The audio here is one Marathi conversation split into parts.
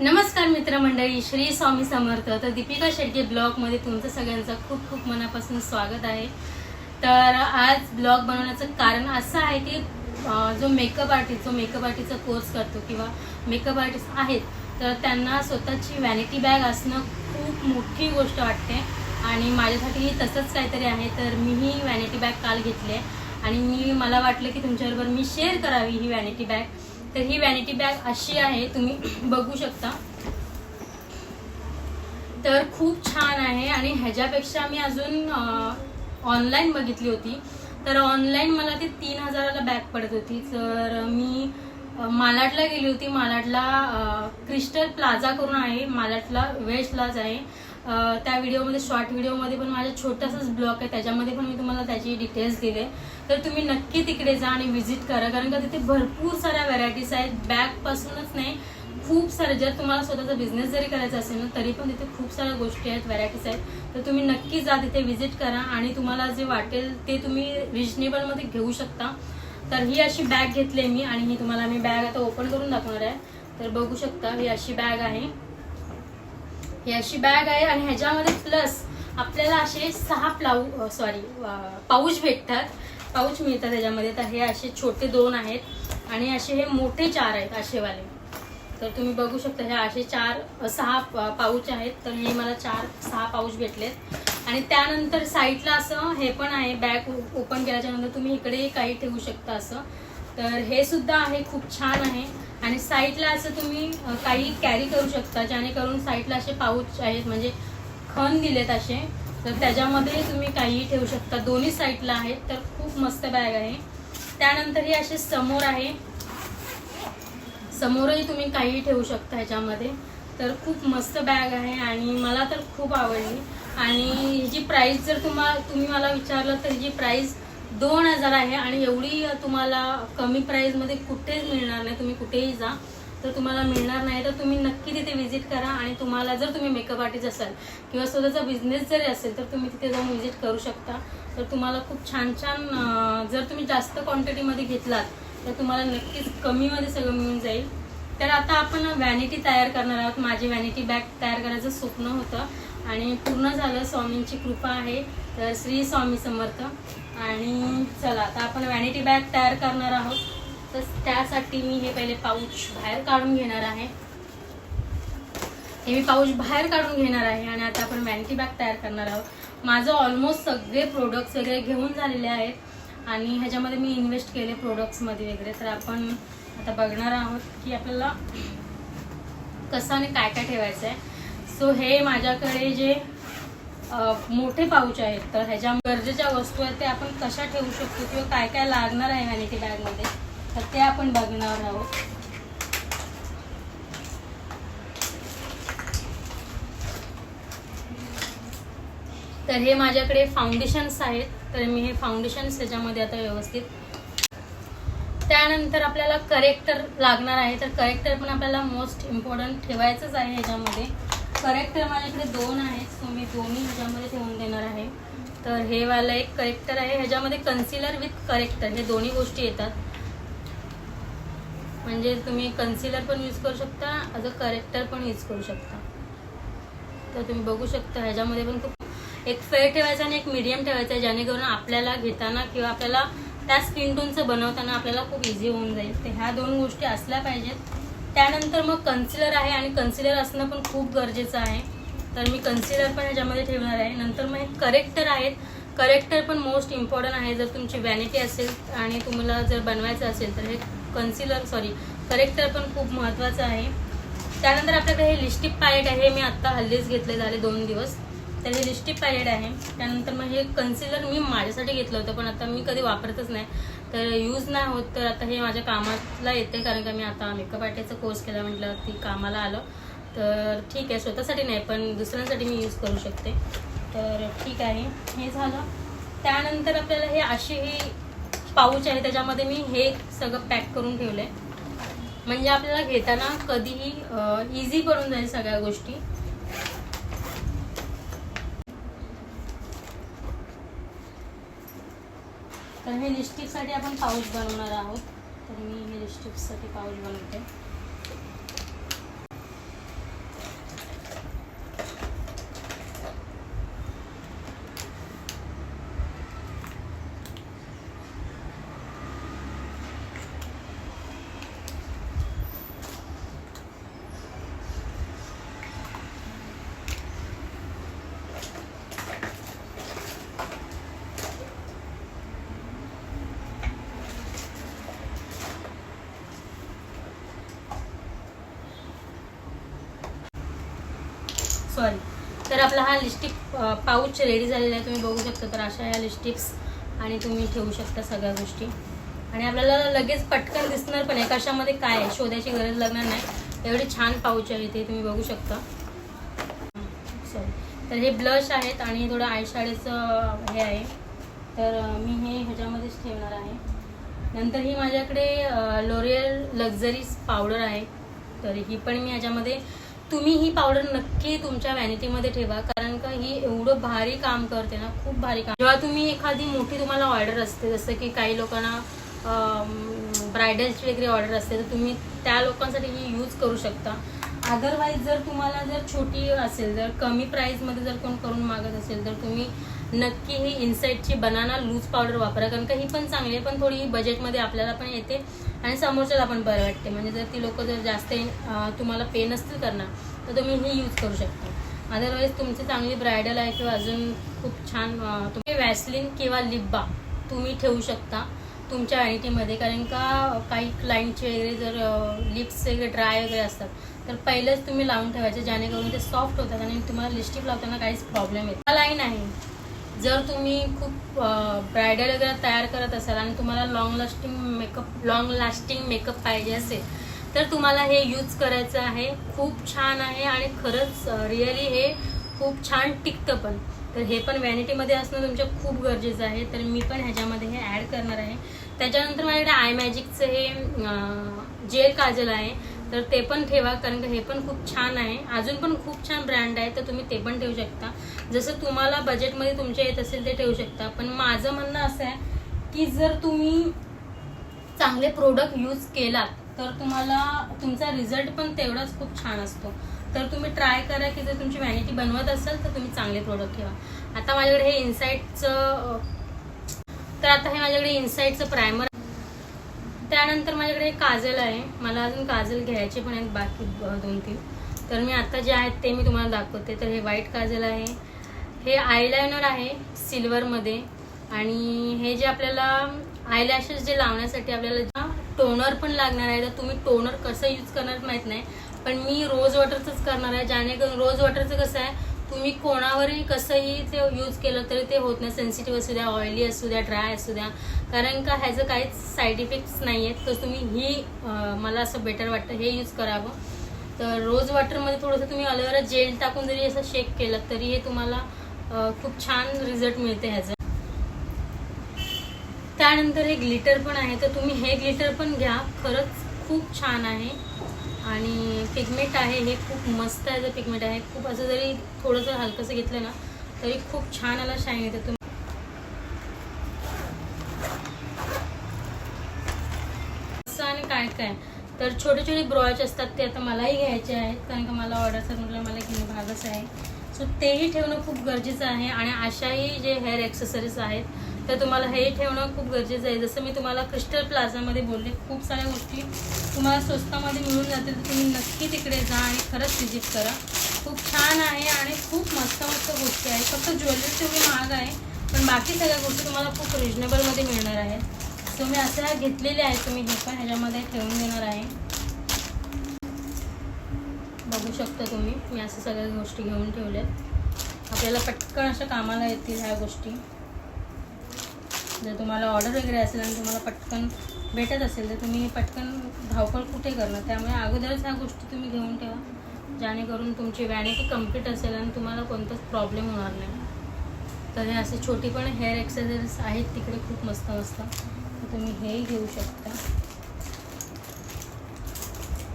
नमस्कार मित्रमंडळी श्री स्वामी समर्थ. तर दीपिका शेडके ब्लॉगमध्ये तुमचं सगळ्यांचं खूप खूप मनापासून स्वागत आहे. तर आज ब्लॉग बनवण्याचं कारण असं आहे की जो मेकअप आर्टिस्ट जो मेकअप आर्टिस्टचा कोर्स करतो किंवा मेकअप आर्टिस्ट आहेत तर त्यांना स्वतःची व्हॅनिटी बॅग असणं खूप मोठी गोष्ट वाटते. आणि माझ्यासाठी तसंच काहीतरी आहे तर मीही व्हॅनिटी बॅग काल घेतली आहे. आणि मी मला वाटलं की तुमच्याबरोबर मी शेअर करावी ही व्हॅनिटी बॅग तर ही व्हॅनिटी बॅग अशी आहे तुम्ही बघू शकता. तर खूप छान आहे आणि ह्याच्यापेक्षा मी अजून ऑनलाईन बघितली होती. तर ऑनलाईन मला ती तीन हजाराला बॅग पडत होती. तर मी मालाडला गेली होती. मालाडला क्रिस्टल प्लाझा करून आहे. मालाडला वेस्टलाच आहे. त्या व्हिडिओमध्ये शॉर्ट व्हिडिओमध्ये पण माझा छोटासाच ब्लॉग आहे. त्याच्यामध्ये पण मी तुम्हाला त्याची डिटेल्स दिले. तर तुम्ही नक्की तिकडे जा आणि व्हिजिट करा. कारण का तिथे भरपूर साऱ्या व्हरायटीज आहेत. बॅगपासूनच नाही खूप सारे. जर तुम्हाला स्वतःचा बिझनेस जरी करायचा असेल ना तरी पण तिथे खूप साऱ्या गोष्टी आहेत व्हरायटीज आहेत. तर तुम्ही नक्की जा तिथे व्हिजिट करा आणि तुम्हाला जे वाटेल ते तुम्ही रिजनेबलमध्ये घेऊ शकता. तर ही अशी बॅग घेतली मी आणि ही तुम्हाला मी बॅग आता ओपन करून दाखवणार आहे. तर बघू शकता ही अशी बॅग आहे. ही अशी बॅग आहे आणि ह्याच्यामध्ये प्लस आपल्याला असे सहा प्लाऊ सॉरी पाऊच भेटतात. पाऊच मिळतात त्याच्यामध्ये तर हे असे छोटे दोन आहेत आणि असे हे मोठे चार आहेत असेवाले तर तुम्ही बघू शकता हे असे चार सहा पाऊच आहेत. तर हे मला चार सहा पाऊच भेटलेत. आणि त्यानंतर साईडला असं हे पण आहे बॅग ओपन केल्याच्यानंतर तुम्ही इकडे काही ठेवू शकता असं. तर हे सुद्धा आहे खूप छान आहे. आणि साईडला असं तुम्ही काही कॅरी करू शकता जेणेकरून साईडला असे पाऊच आहेत म्हणजे खण दिलेत असे. तर त्याच्यामध्ये तुम्ही काहीही ठेवू शकता. दोन्ही साईडला आहेत तर खूप मस्त बॅग आहे. त्यानंतर हे असे समोर आहे. समोरही तुम्ही काहीही ठेवू शकता ह्याच्यामध्ये. तर खूप मस्त बॅग आहे आणि मला तर खूप आवडली. आणि ह्याची प्राईस जर तुम्हाला तुम्ही मला विचारलं तर ह्याची प्राईस दोन हजार आहे आणि एवढी तुम्हाला कमी प्राईजमध्ये कुठेच मिळणार नाही. तुम्ही कुठेही जा. तर तुम्हाला मिळणार नाही तर तुम्ही नक्की तिथे व्हिजिट करा आणि तुम्हाला जर तुम्ही मेकअप आर्टिस्ट असाल किंवा स्वतःचा बिझनेस जरी असेल तर तुम्ही तिथे जाऊन व्हिजिट करू शकता. तर तुम्हाला खूप छान छान जर तुम्ही जास्त क्वांटिटीमध्ये घेतलात तर तुम्हाला नक्कीच कमीमध्ये सगळं मिळून जाईल. तर आता आपण व्हॅनिटी तयार करणार आहोत. माझी व्हॅनिटी बॅग तयार करायचं स्वप्न होतं आणि पूर्ण झालं. स्वामींची कृपा आहे. तर श्री स्वामी समर्थ. आणि चला आता आपण व्हॅनिटी बॅग तयार करणार आहोत. तर त्यासाठी मी हे पहिले पाऊच बाहेर काढून घेणार आहे. हे मी पाऊच बाहेर काढून घेणार आहे आणि आता आपण व्हॅनिटी बॅग तयार करणार आहोत. माझं ऑलमोस्ट सगळे प्रोडक्ट्स वगैरे घेऊन झालेले आहेत आणि ह्याच्यामध्ये मी इन्व्हेस्ट केले प्रोडक्ट्समध्ये वगैरे. तर आपण आता बघणार आहोत की आपल्याला कसं आणि काय काय ठेवायचं आहे सो हे माझ्याकडे जे मोठे पाऊच आहेत. तर ह्याच्या गरजेच्या वस्तू आहेत ते आपण कशा ठेवू शकतो किंवा काय काय लागणार आहे व्हॅनिटी बॅगमध्ये तर ते आपण बघणार आहोत. तर हे माझ्याकडे फाउंडेशन्स आहेत. तर मी हे फाउंडेशन्स त्याच्यामध्ये आता व्यवस्थित. त्यानंतर आपल्याला करेक्टर लागणार आहे. तर करेक्टर पण आपल्याला मोस्ट इम्पॉर्टंट ठेवायचंच आहे ह्याच्यामध्ये. करेक्टर माझ्याकडे दोन आहेत. सो मी दोन्ही ह्याच्यामध्ये ठेवून देणार आहे. तर हे वाला एक करेक्टर आहे. ह्याच्यामध्ये कन्सिलर विथ करेक्टर हे दोन्ही गोष्टी येतात. म्हणजे तुम्ही कन्सिलर पण यूज करू शकता अज अ करेक्टर पण यूज करू शकता. तर तुम्ही बघू शकता ह्याच्यामध्ये पण खूप एक फेअर ठेवायचा आणि एक मीडियम ठेवायचा आहे जेणेकरून आपल्याला घेताना किंवा आपल्याला त्या स्किन टोनचं बनवताना आपल्याला खूप इझी होऊन जाईल. तर ह्या दोन गोष्टी असल्या पाहिजेत. त्यानंतर मग कन्सिलर आहे आणि कन्सिलर असणं पण खूप गरजेचं आहे. तर मी कन्सिलर पण ह्याच्यामध्ये ठेवणार आहे. नंतर मग हे करेक्टर आहेत. करेक्टर पण मोस्ट इम्पॉर्टंट आहे. जर तुमची व्हॅनिटी असेल आणि तुम्हाला जर बनवायचं असेल तर हे कन्सिलर सॉरी करेक्टर पण खूप महत्त्वाचं आहे. त्यानंतर आपल्याकडे हे लिस्टिक पॅलेट आहे. हे मी आत्ता हल्लीच घेतले झाले दोन दिवस. तर हे लिस्टिक पॅलेट आहे. त्यानंतर मग हे कन्सिलर मी माझ्यासाठी घेतलं होतं पण आता मी कधी वापरतच नाही. तर यूज नाही होत तर आता हे माझ्या कामाला येते कारण का मी आता मेकअप आर्टिस्टचा कोर्स केला म्हटलं ती कामाला आलं. तर ठीक आहे स्वतःसाठी नाही पण दुसऱ्यांसाठी मी यूज करू शकते. तर ठीक आहे हे झालं. त्यानंतर आपल्याला हे अशी ही पाऊच आहे त्याच्यामध्ये मी हे सगळं पॅक करून ठेवलं आहे म्हणजे आपल्याला घेताना कधीही इझी पडून जाईल सगळ्या गोष्टी. तर हे लिपस्टिकसाठी आपण पाऊच बनवणार आहोत. तर मी हे लिपस्टिकसाठी पाऊच बनवते. सॉरी. तर आपला हा लिस्टिक पाऊच रेडी झालेला आहे. तुम्ही बघू शकता तर अशा या लिस्टिक्स आणि तुम्ही ठेवू शकता सगळ्या गोष्टी. आणि आपल्याला लगेच पटकन दिसणार पण आहे कशामध्ये काय आहे शोधायची गरज लागणार नाही. एवढी छान पाऊच आहे ते तुम्ही बघू शकता. सॉरी तर हे ब्लश आहेत आणि थोडं आयशाडेचं हे आहे. तर मी हे ह्याच्यामध्येच ठेवणार आहे. नंतर ही माझ्याकडे लोरियल लक्झरीज पावडर आहे. तर ही पण मी ह्याच्यामध्ये तुम्ही ही पावडर नक्की तुमच्या व्हॅनिटीमध्ये ठेवा. कारण का ही एवढं भारी काम करते ना खूप भारी काम. जेव्हा तुम्ही एखादी मोठी तुम्हाला ऑर्डर असते जसं की काही लोकांना ब्रायडलची वगैरे ऑर्डर असते तर तुम्ही त्या लोकांसाठी ही यूज करू शकता. अदरवाईज जर तुम्हाला जर छोटी असेल जर कमी प्राईजमध्ये जर कोण करून मागत असेल तर तुम्ही नक्की ही इन्साईटची बनाना लूज पावडर वापरा कारण का ही पण चांगली आहे पण थोडी बजेटमध्ये आपल्याला पण येते आणि समोरच्याला पण बरं वाटते. म्हणजे जर ती लोक जर जास्त तुम्हाला पे नसतील करणार तर तुम्ही ही यूज करू शकता. अदरवाईज तुमची चांगली ब्रायडल आहे किंवा अजून खूप छान तुम्ही वॅसलिन किंवा लिप बाम तुम्ही ठेवू शकता तुमच्या व्हॅनिटीमध्ये कारण का काही क्लायंटचे वगैरे जर लिप्स वगैरे ड्राय वगैरे असतात तर पहिलेच तुम्ही लावून ठेवायचे जेणेकरून ते सॉफ्ट होतात आणि तुम्हाला लिस्टिक लावताना काहीच प्रॉब्लेम येत लाईन आहे. जर तुम्ही खूप ब्रायडल वगैरे तयार करत असाल आणि तुम्हाला long lasting makeup long lasting makeup पाहिजे असेल तर तुम्हाला हे यूज करायचं आहे. खूप छान आहे आणि खरंच रिअली हे खूप छान टिकतं पण. तर हे पण व्हॅनिटीमध्ये असणं तुमच्या खूप गरजेचं आहे. तर मी पण ह्याच्यामध्ये हे ॲड करणार आहे. त्याच्यानंतर माझ्याकडे आय मॅजिकचं हे जेल काजल आहे. तर ते पण ठेवा कारण का हे पण खूप छान आहे. अजून पण खूप छान ब्रँड आहे तर तुम्ही ते पण ठेवू शकता. जसं तुम्हाला बजेटमध्ये तुमच्या येत असेल ते ठेवू शकता. पण माझं म्हणणं असं आहे की जर तुम्ही चांगले प्रोडक्ट यूज केलात तर तुम्हाला तुमचा रिझल्ट पण तेवढाच खूप छान असतो. तर तुम्ही ट्राय करा की जर तुमची व्हॅनिटी बनवत असेल तर तुम्ही चांगले प्रोडक्ट ठेवा. आता माझ्याकडे हे इन्साईटचं तर आता हे माझ्याकडे इन्साईटचं प्रायमर त्यानंतर माझ्याकडे काजल आहे. मला अजून काजल घ्यायचे पण आहेत बाकी दोन तीन. तर मी आता जे आहेत ते मी तुम्हाला दाखवते. तर हे व्हाईट काजल आहे. हे आयलायनर आहे सिल्वरमध्ये आणि हे जे आपल्याला आयलॅशेस जे लावण्यासाठी आपल्याला टोनर पण लागणार आहे. तर तुम्ही टोनर कसं यूज करणार माहीत नाही. पण मी रोज वॉटरचंच करणार आहे. जेणेकरून रोज वॉटरचं कसं आहे तुम्ही कोणावरही कसंही ते यूज केलं तरी ते होत नाही. सेन्सिटिव्ह असू द्या ऑइली असू द्या ड्राय असू द्या. कारण का ह्याचं काहीच साईड इफेक्ट्स नाही आहेत तर तुम्ही ही मला असं बेटर वाटतं हे यूज करावं. तर रोज वॉटरमध्ये थोडंसं तुम्ही अलोवेरा जेल टाकून जरी असं शेक केलं तरी हे तुम्हाला खूप छान रिझल्ट मिळते ह्याचं. त्यानंतर हे ग्लिटर पण आहे. तर तुम्ही हे ग्लिटर पण घ्या. खरंच खूप छान आहे. आणि पिगमेंट आहे हे खूप मस्त आहे पिगमेंट आहे. खूप असं जरी थोडंसं हलकंसं घेतलं ना तरी खूप छान याला शाईन येते. तुम्ही असं आणि काय काय? तर छोटे छोटे ब्रॉच असतात ते आता मलाही घ्यायचे आहेत. कारण का मला ऑर्डरचं म्हटलं मला घेणं भागच आहे. सो तेही ठेवणं खूप गरजेचं आहे. आणि अशाही जे हेअर ॲक्सेसरीज आहेत तर तुम्हाला हे ठेवणं खूप गरजेचं आहे. जसं मी तुम्हाला क्रिस्टल प्लाझामध्ये बोलले खूप साऱ्या गोष्टी तुम्हाला स्वस्तामध्ये मिळून जातील. तर तुम्ही नक्की तिकडे जा आणि खरंच व्हिजिट करा. खूप छान आहे आणि खूप मस्त मस्त गोष्टी आहेत. फक्त ज्वेलरी तुम्ही महाग आहे पण बाकी सगळ्या गोष्टी तुम्हाला खूप रिजनेबलमध्ये मिळणार आहेत. सो मी असं घेतलेले आहेत तुम्ही हे पण ह्याच्यामध्ये ठेवून देणार आहे. बघू शकता तुम्ही मी असं सगळ्या गोष्टी घेऊन ठेवल्यात. आपल्याला पटकन अशा कामाला येतील ह्या गोष्टी. जर तुम्हाला ऑर्डर वगैरे असेल आणि तुम्हाला पटकन भेटत असेल तर तुम्ही पटकन धावपळ कुठे करणार? त्यामुळे अगोदरच ह्या गोष्टी तुम्ही घेऊन ठेवा. जेणेकरून तुमची व्हॅनिटी कंप्लीट असेल आणि तुम्हाला कोणताच प्रॉब्लेम होणार नाही. तर हे असे छोटी पण हेअर एक्सेसरीज आहेत तिकडे खूप मस्त मस्त. तर तुम्ही हेही घेऊ शकता.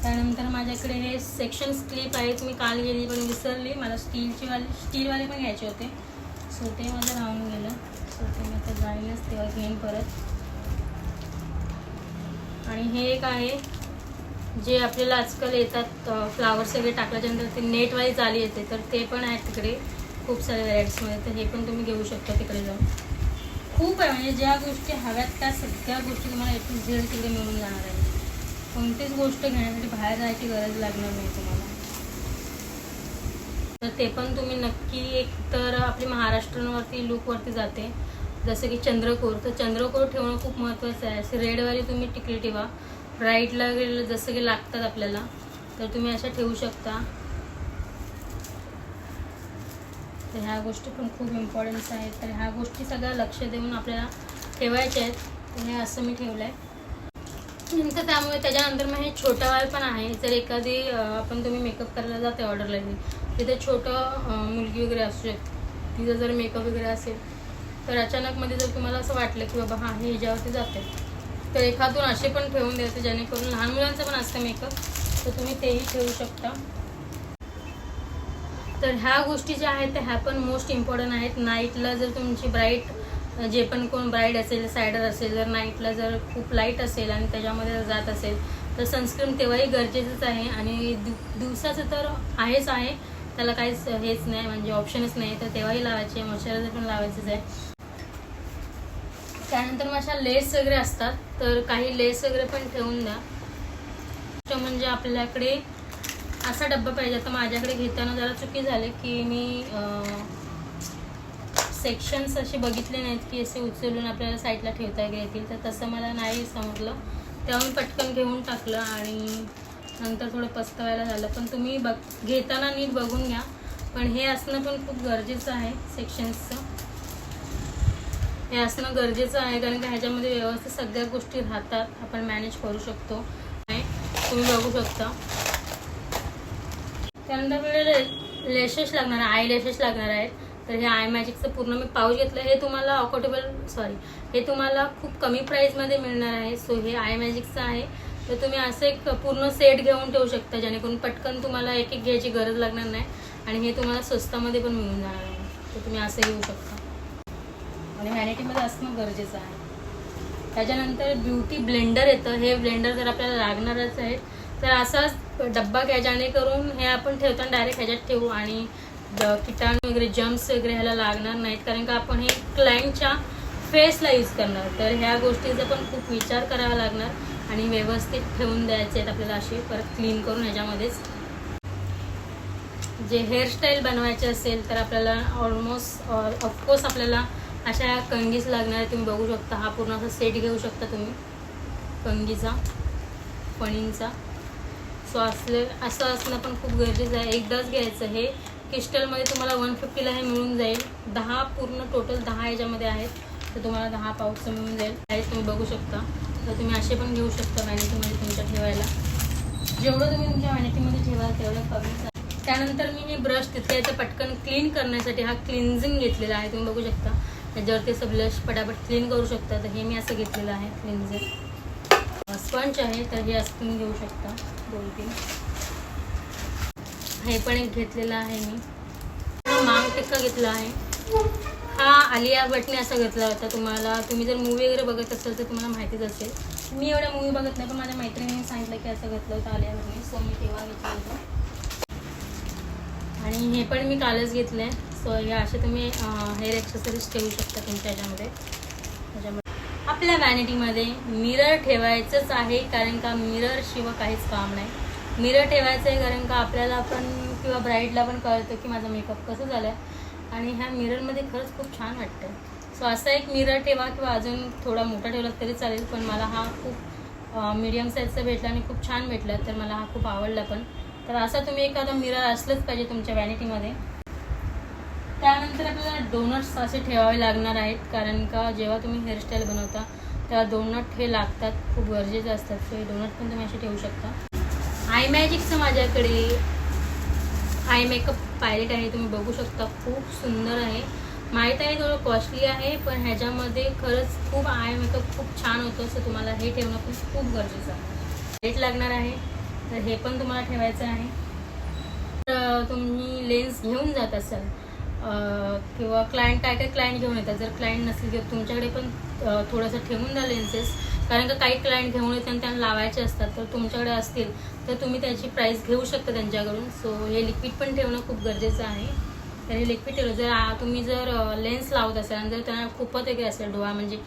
त्यानंतर माझ्याकडे हे सेक्शन क्लिप आहेत. मी काल गेली पण विसरली. मला स्टीलचे वाले स्टीलवाले पण घ्यायचे होते. सो ते माझं राहून गेलं. होते मी आता जाईनच तेव्हा घेईन परत. आणि हे एक आहे जे आपल्याला आजकाल येतात फ्लावर वगैरे टाकल्याच्यानंतर ते नेटवाईज आली येते तर ते पण आहेत तिकडे खूप साऱ्या व्हरायटीजमध्ये तर हे पण तुम्ही घेऊ शकता तिकडे जाऊन. खूप आहे म्हणजे ज्या गोष्टी हव्यात त्या सगळ्या गोष्टी तुम्हाला ए झेड तिकडे मिळून जाणार आहे कोणतीच गोष्ट घेण्यासाठी बाहेर जायची गरज लागणार नाही तुम्हाला. तर ते पण तुम्ही नक्की एक तर आपली महाराष्ट्रावरती लुकवरती जाते. जसं की चंद्रकोर तर चंद्रकोर ठेवणं खूप महत्त्वाचं आहे. असे रेडवाली तुम्ही टिकली ठेवा. ब्राईटला गेलं जसं की लागतात आपल्याला. तर तुम्ही अशा ठेवू शकता. तर ह्या गोष्टी पण खूप इम्पॉर्टन्स आहेत. तर ह्या गोष्टी सगळ्या लक्ष देऊन आपल्याला ठेवायच्या आहेत. तर हे असं मी ठेवलं आहे नंतर त्यामुळे त्याच्यानंतर मग हे छोटा वाल पण आहे. जर एखादी आपण तुम्ही मेकअप करायला जाते ऑर्डरला तिथे छोटं मुलगी वगैरे असू शकते. तिचं जर मेकअप वगैरे असेल तर अचानकमध्ये जर तुम्हाला असं वाटलं की बाबा हां हे ह्याच्यावरती जाते तर एखादून असे पण ठेवून द्यायचे जेणेकरून लहान मुलांचं पण असतं मेकअप तर तुम्ही तेही ठेवू शकता. तर ह्या गोष्टी ज्या आहेत त्या ह्या पण मोस्ट इम्पॉर्टंट आहेत. नाईटला जर तुमची ब्राईट जे पण कोण ब्राईड असेल सायडर असेल जर नाईटला जर खूप लाइट असेल आणि त्याच्यामध्ये जर जात असेल तर सनस्क्रीन तेव्हाही गरजेचंच आहे. आणि दिवसाचं तर आहेच आहे त्याला काहीच हेच नाही म्हणजे ऑप्शनच नाही. तर तेव्हाही लावायचे मॉइश्चरायझर पण लावायचंच आहे. त्यानंतर मग अशा लेस वगैरे असतात तर काही लेस वगैरे पण ठेवून द्या. तर म्हणजे आपल्याकडे असा डब्बा पाहिजे. आता माझ्याकडे घेताना जरा चुकी झाली की मी सेक्शन्स असे बघितले नाहीत की असे उचलून आपल्याला साईडला ठेवता येतील. तर तसं मला नाही समजलं. तेव्हा मी पटकन घेऊन टाकलं आणि नंतर थोडं पस्तवायला झालं. पण तुम्ही बघ घेताना नीट बघून घ्या. पण हे असणं पण खूप गरजेचं आहे सेक्शन्सचं हे असणं गरजेचं आहे कारण की ह्याच्यामध्ये व्यवस्थित सगळ्या गोष्टी राहतात. आपण मॅनेज करू शकतो. तुम्ही बघू शकता. त्यानंतर आपल्याला लेशेस लागणार आहे. आय लेशेस लागणार आहेत. तर हे आय मॅजिकचं पूर्ण मी पाऊच घेतलं. हे तुम्हाला अफोर्डेबल सॉरी हे तुम्हाला खूप कमी प्राईसमध्ये मिळणार आहे. सो हे आय मॅजिकचं आहे. तर तुम्ही असं एक पूर्ण सेट घेऊन ठेवू शकता जेणेकरून पटकन तुम्हाला एक एक घ्यायची गरज लागणार नाही आणि हे तुम्हाला स्वस्तामध्ये पण मिळून जाणार आहे. तर तुम्ही असं घेऊ शकता. आणि व्हॅनिटीमध्ये असणं गरजेचं आहे. त्याच्यानंतर ब्युटी ब्लेंडर येतं. हे ब्लेंडर जर आपल्याला लागणारच आहे तर असाच डब्बा घ्या जेणेकरून हे आपण ठेवताना डायरेक्ट ह्याच्यात ठेवू आणि किटाणू वगैरे जम्स वगैरे ह्याला लागणार नाहीत. कारण का आपण हे क्लायंटच्या फेसला यूज करणार. तर ह्या गोष्टीचा पण खूप विचार करावा लागणार. आणि व्यवस्थित ठेवून द्यायचे आहेत आपल्याला असे परत क्लीन करून ह्याच्यामध्येच. जे हेअरस्टाईल बनवायचे असेल तर आपल्याला ऑलमोस्ट ऑफकोर्स uh, आपल्याला अशा कंगीज लागणार आहे तुम्ही बघू शकता. हा पूर्ण असा सेट घेऊ शकता तुम्ही. कंगीचा फणींचा. सो असले असं असणं पण खूप गरजेचं आहे. एकदाच घ्यायचं हे. क्रिस्टलमध्ये तुम्हाला वन फिफ्टीला हे मिळून जाईल. दहा पूर्ण टोटल दहा याच्यामध्ये आहेत. तर तुम्हाला दहा पाऊस मिळून जाईल. आहे तुम्ही बघू शकता. तर तुम्ही असे पण घेऊ शकता व्हॅनिटीमध्ये तुमच्या ठेवायला. जेवढं तुम्ही तुमच्या व्हॅनिटीमध्ये ठेवाल तेवढं कमी त्यानंतर मी हे ब्रश तिथल्या इथं पटकन क्लीन करण्यासाठी हा क्लिन्झिंग घेतलेला आहे. तुम्ही बघू शकता. त्याच्यावरती असं ब्लश पटापट क्लीन करू शकता. तर हे मी असं घेतलेलं आहे क्लिन्झिंग स्पंच आहे तर हे असं तुम्ही घेऊ शकता. दोन तीन. हे पण एक घेतलेलं आहे मी. मांग टिक्का घेतला आहे. हा आलिया भटने असा घेतला होता तुम्हाला. तुम्ही जर मूवी वगैरे बघत असाल तर तुम्हाला माहितीच असेल. मी एवढ्या मूवी बघत नाही पण माझ्या मैत्रिणीने सांगितलं की असं घेतलं होतं आलिया भटने सो मी तेव्हा घेतलं होतं. आणि हे पण मी कालच घेतलं आहे सो हे असे तुम्ही हेअर एक्सेसरीज ठेवू शकता तुमच्या ह्याच्यामध्ये. त्याच्यामध्ये आपल्या वॅनिटीमध्ये मिरर ठेवायचंच आहे कारण का मिरर शिवाय काहीच काम नाही. मिरर ठेवायचं आहे कारण का आपल्याला पण किंवा ब्राईडला पण कळतं की माझा मेकअप कसं झाला आहे आणि ह्या मिररमध्ये खरंच खूप छान वाटतं सो असा एक मिरर ठेवा किंवा अजून थोडा मोठा ठेवला तरी चालेल पण मला हा खूप मीडियम साईजचा भेटला आणि खूप छान भेटला तर मला हा खूप आवडला पण. तर असा तुम्ही एखादा मिरर असलंच पाहिजे तुमच्या व्हॅनिटीमध्ये त्यानंतर आपल्याला डोनट्स असे ठेवावे लागणार आहेत कारण का जेव्हा तुम्ही हेअरस्टाईल बनवता तेव्हा डोनट हे लागतात खूप गरजेचे असतात सो हे डोनट पण तुम्ही असे ठेवू शकता. आय मॅजिकचं माझ्याकडे आय मेकअप पायलेट आहे तुम्ही बघू शकता. खूप सुंदर आहे. माहीत आहे थोडं कॉस्टली आहे पण ह्याच्यामध्ये खरंच खूप आय मेकअप खूप छान होतं असं तुम्हाला हे ठेवणं पण खूप गरजेचं आहे. रेट लागणार आहे तर हे पण तुम्हाला ठेवायचं आहे. तर तुम्ही लेन्स घेऊन जात असाल किंवा क्लायंट काय काय क्लायंट घेऊन येतात. जर क्लायंट नसेल किंवा तुमच्याकडे पण थोडंसं ठेवून द्या लेन्सेस कारण का काही क्लायंट घेऊन येते आणि त्यांना लावायचे असतात तर तुमच्याकडे असतील तर तुम्ही त्याची प्राईस घेऊ शकता त्यांच्याकडून. सो हे लिक्विड पण ठेवणं खूप गरजेचं आहे. तर हे लिक्विड ठेवलं जर तुम्ही जर लेन्स लावत असाल आणि जर त्यांना खूपच वगैरे असेल डोळा म्हणजे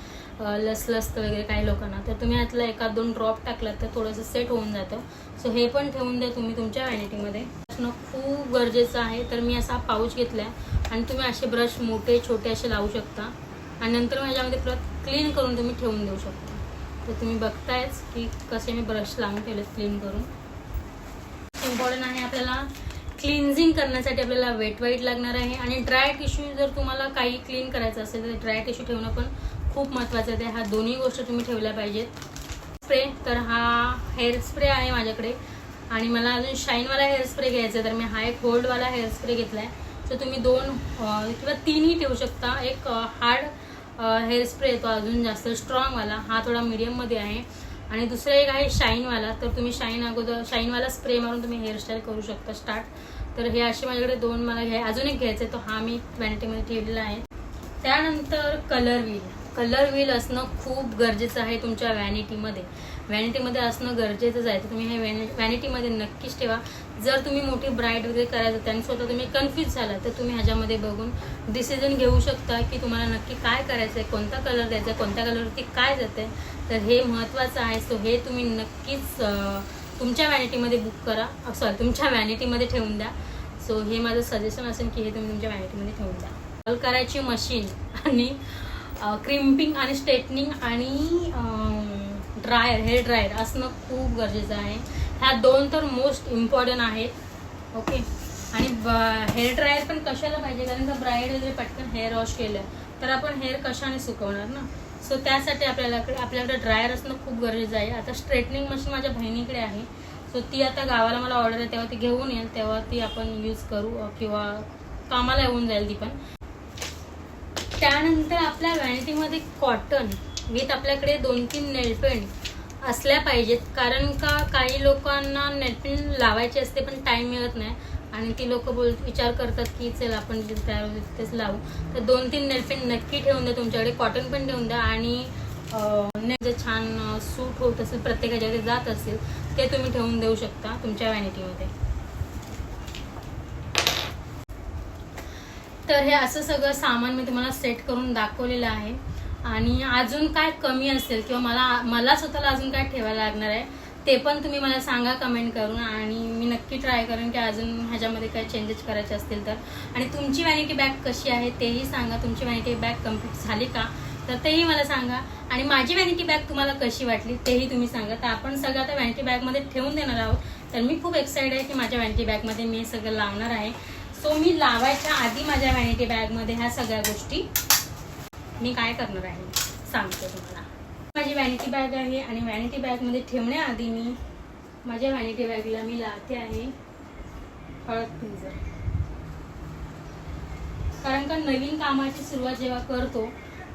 लसलसतं वगैरे काही लोकांना तर तुम्ही यातला एखाद दोन ड्रॉप टाकलात तर थोडंसं सेट होऊन जातं. सो हे पण ठेवून द्या तुम्ही तुमच्या व्हॅनिटीमध्ये असणं खूप गरजेचं आहे. तर मी असा पाऊच घेतला आहे आणि तुम्ही असे ब्रश मोठे छोटे असे लावू शकता. आणि नंतर माझ्यामध्ये परत क्लीन करून तुम्ही ठेवून देऊ शकता. तर तुम्ही बघतायच की कसे मी ब्रश लावून ठेवले क्लीन करून. इम्पॉर्टंट आहे आपल्याला क्लिन्झिंग करण्यासाठी आपल्याला वेट वाईट लागणार आहे. आणि ड्राय टिश्यू जर तुम्हाला काही क्लीन करायचं असेल तर ड्राय टिश्यू ठेवणं पण खूप महत्त्वाचं आहे. ह्या दोन्ही गोष्टी तुम्ही ठेवल्या पाहिजेत. स्प्रे तर हा हेअर स्प्रे आहे माझ्याकडे. आणि मला अजून शाईनवाला हेअर स्प्रे घ्यायचा आहे तर मी हा एक होल्डवाला हेअर स्प्रे घेतला आहे तर तुम्ही दोन किंवा तीनही ठेवू शकता. एक हार्ड हेअर स्प्रे येतो अजून जास्त स्ट्रॉंगवाला हा थोडा मीडियममध्ये आहे. आणि दुसरा एक आहे शाईनवाला तर तुम्ही शाईन अगोदर शाईनवाला स्प्रे मारून तुम्ही हेअरस्टाईल करू शकता स्टार्ट तर हे असे माझ्याकडे दोन मला घ्याय अजून एक घ्यायचं आहे तो हा मी व्हॅनिटीमध्ये ठेवलेला आहे. त्यानंतर कलर व्हील कलर व्हील असणं खूप गरजेचं आहे तुमच्या व्हॅनिटीमध्ये व्हॅनिटीमध्ये असणं गरजेचंच आहे. तर तुम्ही हे व्हॅनि व्हॅनिटीमध्ये नक्कीच ठेवा. जर तुम्ही मोठी ब्राईट वगैरे करायचं आणि स्वतः तुम्ही कन्फ्यूज झाला तर तुम्ही ह्याच्यामध्ये बघून डिसिजन घेऊ शकता की तुम्हाला नक्की काय करायचं आहे कोणता कलर द्यायचा आहे कोणत्या कलरवरती काय जातं आहे तर हे महत्त्वाचं आहे. सो हे तुम्ही नक्कीच तुमच्या व्हॅनिटीमध्ये बुक करा. सॉरी तुमच्या व्हॅनिटीमध्ये ठेवून द्या. सो हे माझं सजेशन असेल की हे तुम्ही तुमच्या व्हॅनिटीमध्ये ठेवून द्या. कल करायची मशीन आणि क्रिम्पिंग आणि स्ट्रेटनिंग आणि ड्रायर हेअर ड्रायर असणं खूप गरजेचं आहे. ह्या दोन तर मोस्ट इम्पॉर्टंट आहेत. ओके आणि हेअर ड्रायर पण कशाला पाहिजे? कारण जर ब्राईड वगैरे पटकन हेअर वॉश केलं तर आपण हेअर कशाने सुकवणार ना? सो त्यासाठी आपल्याला आपल्याकडे ड्रायर असणं खूप गरजेचं आहे. आता स्ट्रेटनिंग मशीन माझ्या बहिणीकडे आहे. सो ती आता गावाला मला ऑर्डर आहे तेव्हा ती घेऊन येईल तेव्हा ती आपण यूज करू किंवा कामाला येऊन जाईल ती पण. त्यानंतर आपल्या व्हॅनिटीमध्ये कॉटन विथ आपल्याकडे दोन तीन नेलपेंट असल्या पाहिजेत. कारण का काही लोकांना नेटपिन लावायची असते पण टाईम मिळत नाही. आणि ती लोक बोल विचार करतात की चल आपण जिथे तयार तिथेच लावू. तर दोन तीन नेटपिन नक्की ठेवून द्या तुमच्याकडे कॉटन पण ठेवून द्या. आणि जे छान सूट होत असेल प्रत्येकाच्याकडे जात असेल ते तुम्ही ठेवून देऊ शकता तुमच्या व्हॅनिटीमध्ये तर हे असं सगळं सामान मी तुम्हाला सेट करून दाखवलेलं आहे. आणि अजून काय कमी असेल किंवा मला मला स्वतःला अजून काय ठेवायला लागणार आहे ते पण तुम्ही मला सांगा कमेंट करून आणि मी नक्की ट्राय करेन की अजून ह्याच्यामध्ये काय चेंजेस करायचे असतील तर. आणि तुमची व्हॅनिटी बॅग कशी आहे तेही सांगा. तुमची व्हॅनिटी बॅग कंप्लीट झाली का तर तेही मला सांगा. आणि माझी व्हॅनिटी बॅग तुम्हाला कशी वाटली तेही तुम्ही सांगा. तर आपण सगळं आता व्हॅनिटी बॅगमध्ये ठेवून देणार आहोत. तर मी खूप एक्साइटेड आहे की माझ्या व्हॅनिटी बॅगमध्ये मी हे सगळं लावणार आहे. सो मी लावायच्या आधी माझ्या व्हॅनिटी बॅगमध्ये ह्या सगळ्या गोष्टी मी काय करणार आहे? सांगते तुम्हाला. माझी व्हॅनिटी बॅग आहे आणि व्हॅनिटी बॅगमध्ये ठेवण्याआधी मी माझ्या व्हॅनिटी बॅगला मी लावते आहे हळद पिंजर. कारण का नवीन कामाची सुरुवात जेव्हा करतो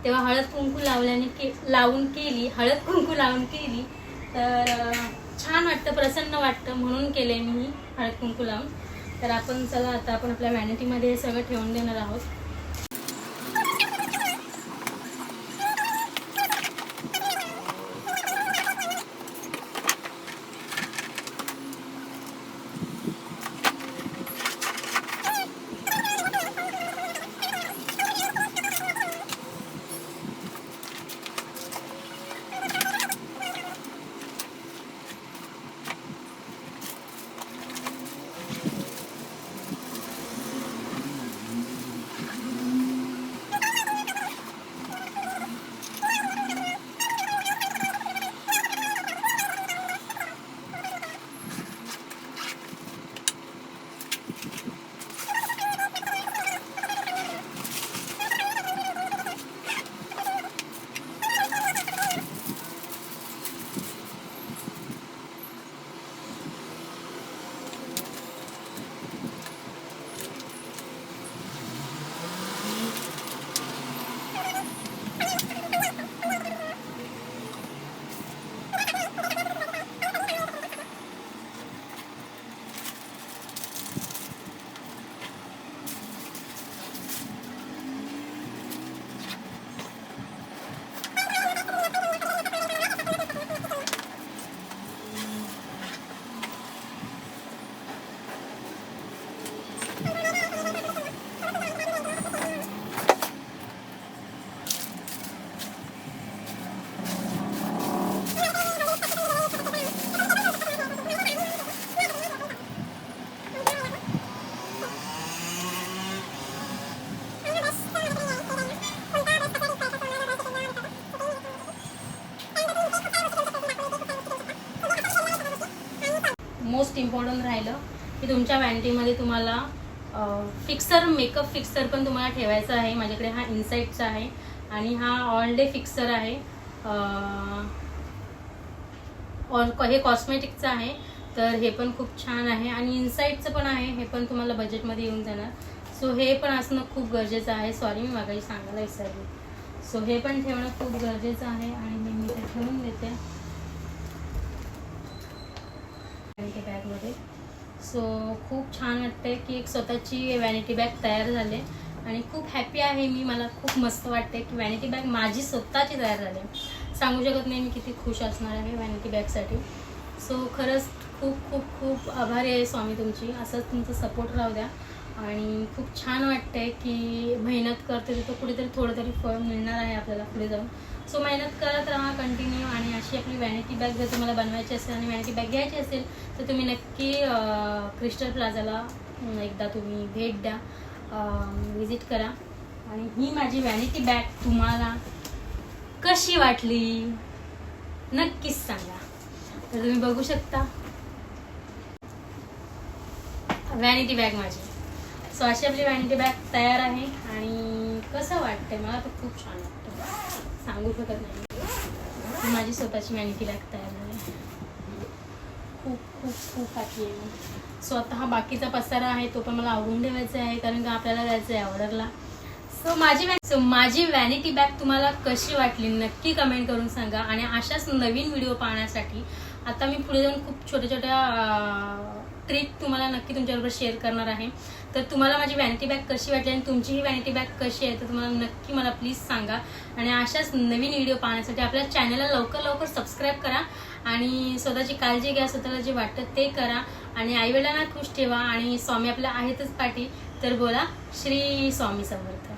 तेव्हा हळद कुंकू लावल्याने के लावून केली हळद कुंकू लावून केली तर छान वाटतं प्रसन्न वाटतं. म्हणून केले मी हळद कुंकू लावून. तर आपण चला आता आपण आपल्या व्हॅनिटीमध्ये हे सगळं ठेवून देणार आहोत. फिक्सर मेकअप फिक्सर पण तुम्हाला ठेवायचा आहे. माझ्याकडे हा इन्साईटचा आहे आणि हा ऑल डे फिक्सर आहे. ऑल हे कॉस्मेटिकचं आहे. तर हे पण खूप छान आहे आणि इन्साईटचं पण आहे. हे पण तुम्हाला बजेटमध्ये येऊन जाणार. सो हे पण असणं खूप गरजेचं आहे. सॉरी मी मागायची सांगायला विसरली. सो हे पण ठेवणं खूप गरजेचं आहे आणि हे मी ते ठेवून देते. बॅगमध्ये सो खूप छान वाटते की एक स्वतःची वॅनिटी बॅग तयार झाले आणि खूप हॅपी आहे मी. मला खूप मस्त वाटते की वॅनिटी बॅग माझी स्वतःची तयार झाली. सांगू शकत नाही मी किती खुश असणार आहे वॅनिटी बॅगसाठी सो खरंच खूप खूप खूप आभारी आहे स्वामी तुमची. असंच तुमचं सपोर्ट राहू द्या. आणि खूप छान वाटतंय की मेहनत करते तिथं कुठेतरी थोडं तरी फळ मिळणार आहे आपल्याला पुढे जाऊन. सो मेहनत करत राहा कंटिन्यू आणि अशी आपली वॅनिटी बॅग जर तुम्हाला बनवायची असेल आणि वॅनिटी बॅग घ्यायची असेल तर तुम्ही नक्की क्रिस्टल प्लाझाला एकदा तुम्ही भेट द्या. विजिट करा. आणि ही माझी वॅनिटी बॅग तुम्हाला कशी वाटली? नक्कीच सांगा. तर तुम्ही बघू शकता. वॅनिटी बॅग माझी. सो अशी आपली वॅनिटी बॅग तयार आहे आणि कसं वाटतंय? मला तर खूप छान वाटतं सांगू शकत नाही माझी स्वतःची वॅनिटी बॅग तयार झाली खूप खूप खूप हॅपी आहे मी. स्वतः बाकीचा पसारा आहे तो पण मला आवडून ठेवायचा आहे कारण का आपल्याला जायचं आहे ऑर्डरला सो माझी सो माझी वॅनिटी बॅग तुम्हाला कशी वाटली? नक्की कमेंट करून सांगा. आणि अशाच नवीन व्हिडिओ पाहण्यासाठी आता मी पुढे जाऊन खूप छोट्या छोट्या ट्रिक तुम्हाला नक्की तुमच्याबरोबर शेअर करणार आहे. तर तुम्हाला माझी वॅनिटी बॅग कशी वाटली आणि तुमची ही वॅनिटी बॅग कशी आहे तर तुम्हाला नक्की मला प्लीज सांगा. आणि अशाच नवीन व्हिडिओ पाहण्यासाठी आपल्या चॅनलला लवकर लवकर सबस्क्राईब करा आणि स्वतःची काळजी घ्या स्वतःला जे वाटतं ते करा. आणि आईवडिलांना खुश ठेवा. आणि स्वामी आपल्या आहेतच पाठी. तर बोला श्री स्वामी समर्थ.